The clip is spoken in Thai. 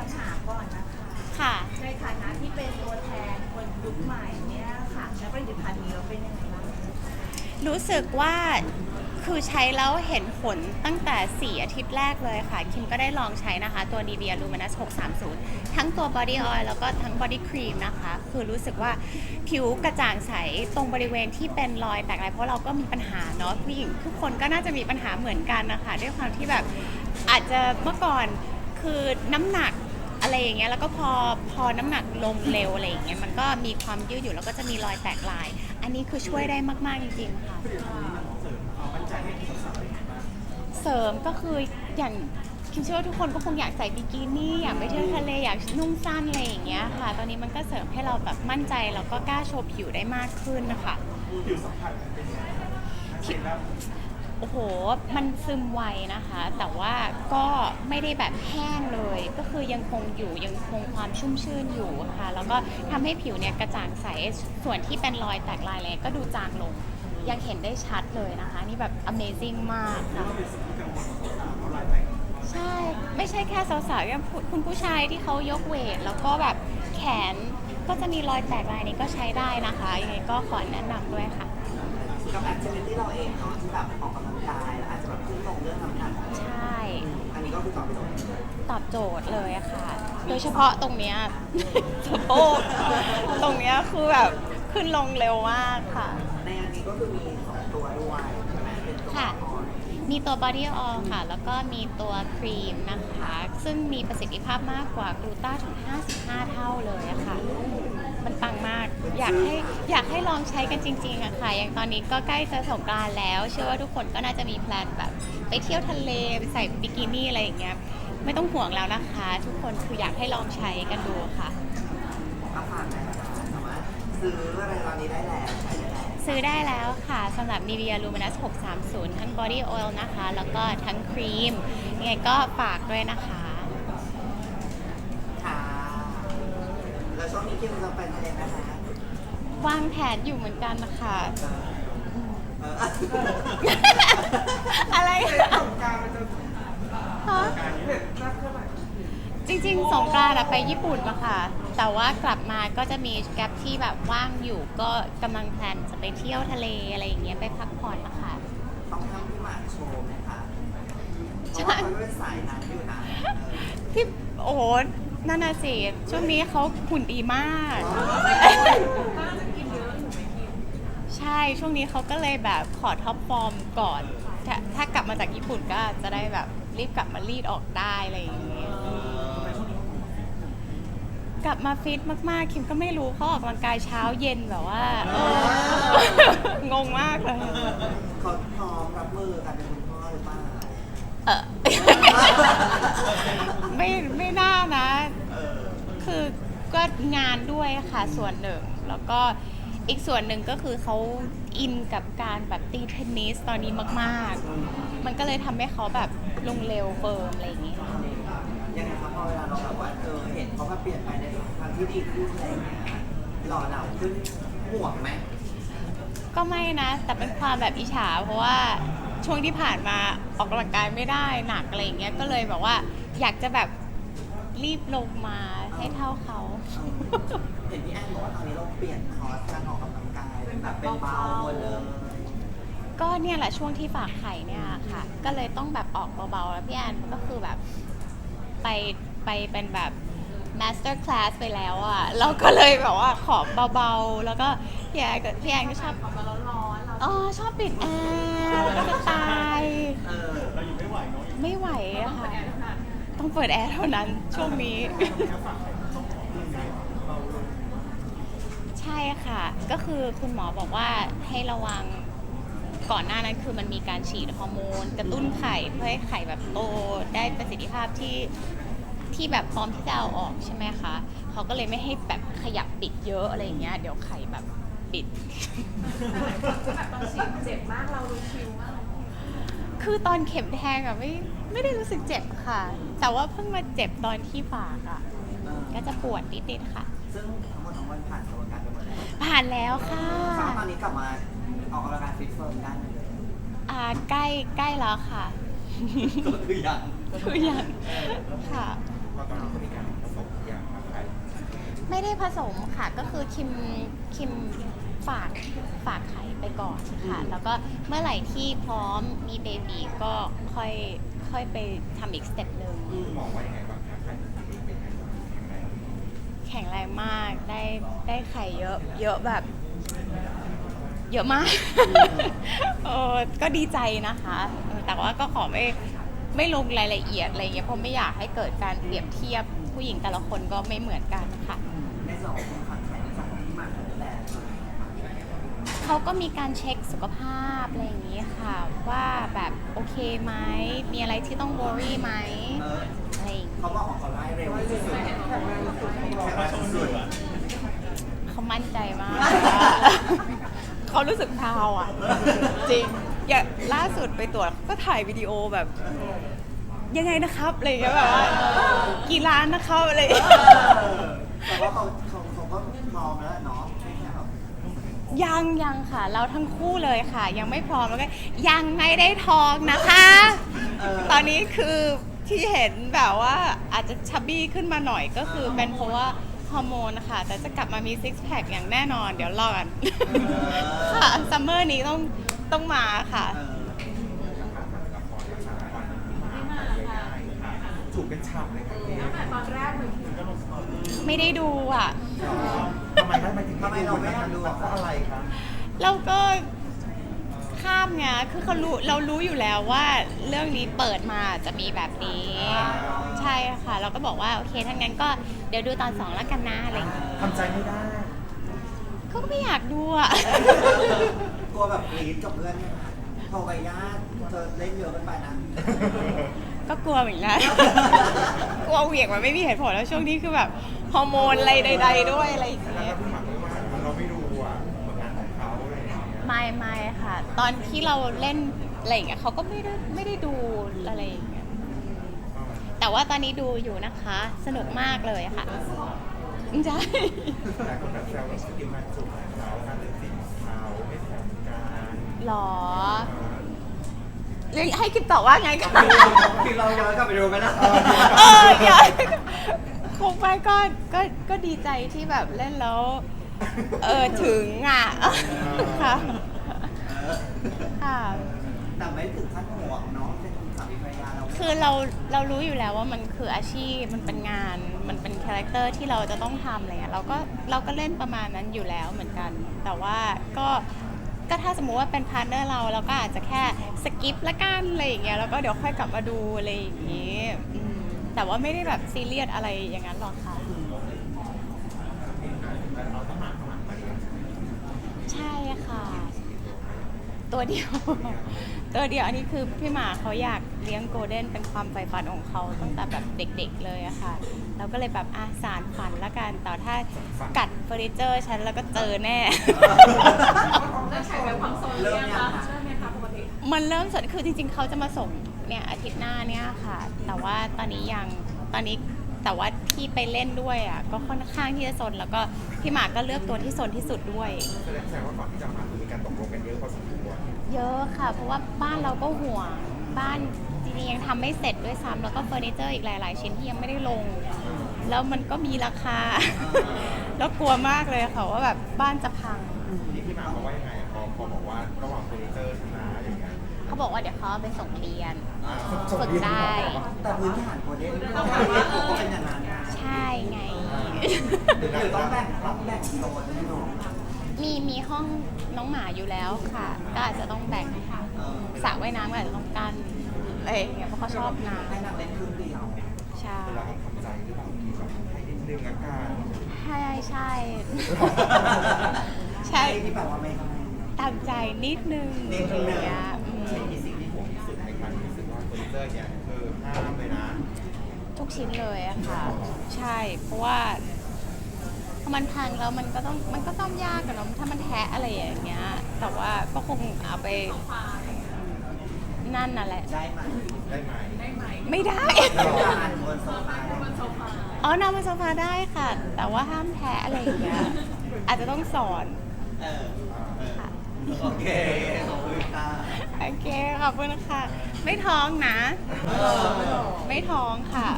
คำถามก่อนนะคะค่ะ ในฐานะที่เป็นตัวแทนคนยุคใหม่เนี่ยค่ะใช้ผลิตภัณฑ์นี้เราเป็นยังไงบ้างรู้สึกว่าคือใช้แล้วเห็นผลตั้งแต่ 4 อาทิตย์แรกเลยค่ะ คิมก็ได้ลองใช้นะคะ ตัว Nivea Luminous 630 ทั้งตัว Body Oil แล้วก็ทั้ง Body Cream นะคะ คือรู้สึกว่าผิวกระจ่างใสตรงบริเวณที่เป็นรอยแตกลายเพราะเราก็มีปัญหาเนาะผู้หญิงทุกคนก็น่าจะมีปัญหาเหมือนกันนะคะ ด้วยความที่แบบอาจจะเมื่อก่อนคือน้ำหนัก อะไรอย่างเงี้ยแล้วก็พอพอน้ำหนักลงเร็วอะไรอย่างเงี้ยมันก็มีความยืดหยุ่นแล้วก็จะมีรอยแตกลาย อันนี้คือช่วยได้มาก ๆ จริง ๆ ค่ะ เสริมก็คืออย่างคิมเชื่อว่าทุกคนก็คงอยากใส่บิกินี่อยากไปเที่ยวทะเลอยากนุ่งสั้นอะไรอย่างเงี้ยค่ะ ตอนนี้มันก็เสริมให้เราแบบมั่นใจแล้วก็กล้าโชว์ผิวได้มากขึ้นนะคะผิวสัมผัสเป็นยังไง โอ้โห มันซึมไวนะคะ แต่ว่าก็ไม่ได้แบบแห้งเลย ก็คือยังคงอยู่ยังคงความชุ่มชื่นอยู่ค่ะ แล้วก็ทำให้ผิวเนี่ยกระจ่างใส ส่วนที่เป็นรอยแตกลายอะไรก็ดูจางลง ยังเห็นได้ชัดเลยนะคะ นี่แบบ amazing มากค่ะ ใช่ ไม่ใช่แค่สาวๆยังคุณผู้ชายที่เขายกเวท แล้วก็แบบแขนก็จะมีรอยแตกลายนี้ก็ใช้ได้นะคะ ยังไงก็ขอแนะนำด้วยค่ะ กับแอคทิวิตี้เราเองเนาะที่แบบออกกำลัง อาจจะแบบขึ้นลงเรื่องน้ำหนักใช่ อันนี้ก็คือตอบไปตรงตอบโจทย์เลยอะค่ะ โดยเฉพาะตรงเนี้ย สะโพกตรงเนี้ยคือแบบขึ้นลงเร็วมากค่ะ ในอันนี้ก็คือมีสองตัวด้วยใช่ไหมเป็นตัวค่ะอ่อนมีตัว body oil ค่ะ แล้วก็มีตัวครีมนะคะ ซึ่งมีประสิทธิภาพมากกว่ากลูต้าถึง 55 เท่าเลยอะค่ะ มันปังมาก อยากให้อยากให้ลองใช้กันจริงๆอะค่ะ อย่างตอนนี้ก็ใกล้จะสงกรานต์แล้ว เชื่อว่าทุกคนก็น่าจะมีแพลนแบบ ไปเที่ยวทะเลไปใส่บิกินี่อะไรอย่างเงี้ย ไม่ต้องห่วงแล้วนะคะ ทุกคนคืออยากให้ลองใช้กันดูค่ะก็ฝากได้นะคะสามารถซื้ออะไรตอนนี้ได้แล้วใช้ได้แล้วซื้อได้แล้วค่ะสำหรับ Nivea Luminous 630 ทั้ง Body Oil นะคะ แล้วก็ทั้งครีมยังไงก็ฝากด้วยนะคะค่ะ แล้วช่วงนี้คิมจะไปทะเลไหมคะวางแผนอยู่เหมือนกันนะคะ เอออะไรคะสงการมันจะฮะการนี้เนี่ยน่าเท่าไหร่จริงๆ สงกรานต์อะไปญี่ปุ่นมาค่ะ แต่ว่ากลับมาก็จะมีแกลบที่แบบว่างอยู่ ก็กำลังแพลนจะไปเที่ยวทะเลอะไรอย่างเงี้ยไปพักผ่อนนะคะ ต้องทำพี่หมากโชว์ไหมคะเพใช่ราะว่าเขาเป็นสายนั้นอยู่นะเออที่โอ้โห นั่นน่ะสิช่วงนี้เขาหุ่นดีมาก ใช่ช่วงนี้เขาก็เลยแบบขอท็อปฟอร์มก่อน ถ้าถ้ากลับมาจากญี่ปุ่นก็จะได้แบบรีบกลับมารีดออกได้อะไรอย่างเงี้ยกลับมาฟิตมากๆ คิมก็ไม่รู้เขาออกกำลังกายเช้าเย็นแบบว่าเอองงมากเลยเขาพร้อมรับมือการเป็นคุณพ่อหรือเปล่า เออ ไม่ไม่น่านะเออ คือก็งานด้วยค่ะส่วนหนึ่ง แล้วก็อีกส่วนหนึ่งก็คือเขาอินกับการแบบตีเทนนิสตอนนี้มาก ๆ มันก็เลยทำให้เขาแบบลงเร็วเฟิร์มอะไรอย่างเงี้ยค่ะยังไงครับพอเวลาเราแบบว่าเออเห็นเขามาเปลี่ยนไปในทางที่ดีขึ้นอะไรอย่างเงี้ยหล่อเหลาขึ้นห่วงไหมก็ไม่นะ แต่เป็นความแบบอิจฉาเพราะว่าช่วงที่ผ่านมาออกกำลังกายไม่ได้หนักอะไรอย่างเงี้ยก็เลยแบบว่าอยากจะแบบ รีบลงมาให้เท่าเขา เห็นพี่แอนบอกว่าตอนนี้เราเปลี่ยนคอร์สการออกกำลังกายเป็นแบบเป็นเบาหมดเลยก็เนี่ยแหละช่วงที่ฝากไข่เนี่ยค่ะ ก็เลยต้องแบบออกเบาๆแล้วพี่แอนก็คือแบบไปไปเป็นแบบ master class ไปแล้วอะ่ะเราก็เลยแบบว่าขอเบาๆ แล้วก็พี่แอนก็พี่แอนก็ชอบอ๋อชอบปิดแอร์แล้วก็จะตาย เออเราอยู่ไม่ไหวเนาะไม่ไหวอะค่ะ ต้องเปิดแอร์เท่านั้นช่วงนี้ใครต้องขอเรื่องนี้เบาลงใช่ค่ะ ก็คือคุณหมอบอกว่าให้ระวังก่อนหน้านั้นคือมันมีการฉีดฮอร์โมนกระตุ้นไข่เพื่อให้ไข่แบบโตได้ประสิทธิภาพที่ที่แบบพร้อมที่จะเอาออกใช่ไหมคะเขาก็เลยไม่ให้แบบขยับปิดเยอะอะไรอย่างเงี้ยเดี๋ยวไข่แบบปิด แบบตอนฉีดเจ็บมากเรารู้คิวมาก คือตอนเข็มแทงอะไม่ไม่ได้รู้สึกเจ็บค่ะ แต่ว่าเพิ่งมาเจ็บตอนที่ฝากอะเออก็จะปวดนิดๆค่ะ ซึ่งทั้งหมดทั้งมวลผ่านกระบวนการไปหมดแล้วผ่านแล้วค่ะถ้าตอนนี้กลับมาออกกำลังกายฟิตเฟิร์มได้เลยอ่าใกล้ใกล้แล้วค่ะ ก็คือยัง คือยังค่ะพอตอนนี้ก็มีการไม่ได้ผสมค่ะก็คือคิมคิม ฝากฝากไข่ไปก่อนค่ะ แล้วก็เมื่อไหร่ที่พร้อมมีเบบีก็ค่อยค่อยไปทำอีกสเต็ปหนึ่งมองว่ายังไงบ้างคะใครเป็นยังไงบ้างยังไงแข็งแรงมากได้ได้ไข่เยอะเยอะแบบ เยอะมากเออก็ดีใจนะคะเออแต่ว่าก็ขอไม่ไม่ลงรายละเอียดอะไรเงี้ยเพราะไม่อยากให้เกิดการเปรียบเทียบผู้หญิงแต่ละคนก็ไม่เหมือนกันค่ะ ในสองคนฝั่งแขนฝั่งที่มาของแบรนด์ เขาก็มีการเช็คสุขภาพอะไรอย่างนี้ค่ะ ว่าแบบโอเคไหมมีอะไรที่ต้อง worry ไหมเอออะไรอย่างงี้เขาบอกของเขาได้เร็วที่สุดแค่ว่าชมสุดอะเขามั่นใจมากเขารู้สึกพราวอะ จริงอย่างล่าสุดไปตรวจก็ถ่ายวิดีโอแบบยังไงนะครับอะไรอย่างเงี้ยแบบว่ากี่ล้านนะครับอะไรอย่างเงี้ยแต่ว่าเขาเขาเขาก็พร้อมแล้วเนาะไม่ใช่แบบ ยังยังค่ะ เราทั้งคู่เลยค่ะ ยังไม่พร้อมแล้วก็ยังไม่ได้ทองนะคะ ตอนนี้คือที่เห็นแบบว่าอาจจะชับบี้ขึ้นมาหน่อยก็คือเป็นเพราะว่าฮอร์โมนนะคะแต่จะกลับมามีซิกแพคอย่างแน่นอน เดี๋ยวรอกันค่ะซัมเมอร์นี้ต้องต้องมาค่ะเออถูกเป็นฉ่ำเลยครับพี่ตั้งแต่ตอนแรกเลยก็ลงสตอรี่ไม่ได้ดูอะทำ ไมไม่ถึงไม่ดูไม่ดูเพราะอะไรครับเราก็ข้ามไงคือเขารู้เรารู้อยู่แล้วว่าเรื่องนี้เปิดมาจะมีแบบนี้ ใช่ค่ะ เราก็บอกว่าโอเคถ้างั้นก็เดี๋ยวดูตอนสองแล้วกันนะอะไรอย่างเงี้ยทำใจไม่ได้ เขาก็ไม่อยากดูอะ กลัวแบบกรีดกับเพื่อนเนี่ยนะโทรไปญาติเธอเล่นเยอะเกินไปนะ ก็กลัวเหมือนกัน กลัวเหวี่ยงมันไม่มีเหตุผลแล้วช่วงนี้คือแบบฮอร์โมนอะไรใด ๆ ด้วยอะไรอย่างแล้วเงี้ย ไม่ไม่ค่ะ ตอนที่เราเล่นอะไรอย่างเงี้ยเขาก็ไม่ได้ไม่ได้ดูอะไรอย่างเงี้ยแต่ว่าตอนนี้ดูอยู่นะคะ สนุกมากเลยค่ะใช่หลายคนแบบแซวว่าสกิลการจูบของเขาการเล่นสีของเขาไม่แถมกันหรอให้คิดต่อบว่าไงกันคือเราย้อนกลับไปดูกันนะเออเดี๋ยวคงไปก็ก็ก็ดีใจที่แบบเล่นแล้ว เออถึงอะค่ะค่ะ แต่ไม่ถึงขั้นห่วงเนาะเป็นสามีภรรยาเราคือเราเรารู้อยู่แล้วว่ามันคืออาชีพมันเป็นงาน มันเป็นคาแรคเตอร์ที่เราจะต้องทำอะไรเงี้ยเราก็เราก็เล่นประมาณนั้นอยู่แล้วเหมือนกัน แต่ว่าก็ก็ถ้าสมมุติว่าเป็นพาร์ทเนอร์เราเราก็อาจจะแค่สกิปละกันอะไรอย่างเงี้ยแล้วก็เดี๋ยวค่อยกลับมาดูอะไรอย่างงี้อืมแต่ว่าไม่ได้แบบซีเรียสอะไรอย่างนั้นหรอกค่ะเราต้องหมักหมักไป ใช่ค่ะ ตัวเดียว ตัวเดียวอันนี้คือพี่หมาเขาอยากเลี้ยงโกลเด้นเป็นความใฝ่ฝันของเขาตั้งแต่แบบเด็กๆเลยอะค่ะ เราก็เลยแบบอาสารฝันละกันแต่ถ้ากัดเฟอร์นิเจอร์ฉันแล้วก็เจอแน่ เริ่มยังคะมันเริ่มสดคือจริงๆ เขาจะมาส่งเนี่ยอาทิตย์หน้าเนี่ยค่ะ แต่ว่าตอนนี้ยังตอนนี้ แต่ว่าที่ไปเล่นด้วยอะก็ค่อนข้างที่จะสนแล้วก็พี่หมากก็เลือกตัวที่สนที่สุดด้วย แสดงแสดงว่าก่อนที่จะมาคือมีการตกลงกันเยอะพอสมควรเยอะค่ะ เพราะว่าบ้านเราก็ห่วงบ้านจริงๆยังทำไม่เสร็จด้วยซ้ำแล้วก็เฟอร์นิเจอร์อีกหลาย ๆ ชิ้นที่ยังไม่ได้ลง แล้วมันก็มีราคา แล้วกลัวมากเลยค่ะว่าแบบบ้านจะพังนี่พี่หมากเขาว่ายังไงอะพอพอบอกว่าระหว่างเฟอร์นิเจอร์ชนะอ บอกว่าเดี๋ยวเขาเอาไปส่งเรียนอ่าฝึกได้ แต่พื้นฐานโคเด้นต้องการว่าก็เป็นอย่างนั้นนะใช่ไง หรือต้องแบ่งต้องแบ่งโซนให้น้องมีมีห้องน้องหมาอยู่แล้วค่ะ ก็อาจจะต้องแบ่งเออสระว่ายน้ำก็อาจจะต้องกั้นอะไรอย่างเงี้ยเพราะเขาชอบน้ให้นักเล่นครึ่งเดียวำใช่เราต้องทำใจหรือเปล่าที่แบบให้นิดนึงอาการ ใช่ใช่ ใช่ ที่แปลว่าไม่ให้ตามใจนิดนึงนิดนึงอะไรอย่างเงี้ยอืมมีสิ่งที่ห่วงที่สุดในการรู้สึกว่าเฟอร์นิเจอร์เนี่ยคือห้ามเลยนะทุกชิ้นเลยอะค่ะ ใช่ เพราะว่าพอมันพังแล้วมันก็ต้องมันก็ต้องยากกันเนาะถ้ามันแทะอะไรอย่างเงี้ย แต่ว่าก็คงเอาไปนั่นน่ะแหละ ได้ไหมได้ไหมไม่ได้จาบนโซฟาอ๋อนอนบนโซฟาได้ค่ะ แต่ว่าห้ามแทะอะไรอย่างเงี้ยอาจจะต้องสอน เออ โอเคขอบคุณค่ะโอเคขอบคุณค่ะ ไม่ท้องนะเออไม่ท้องค่ะ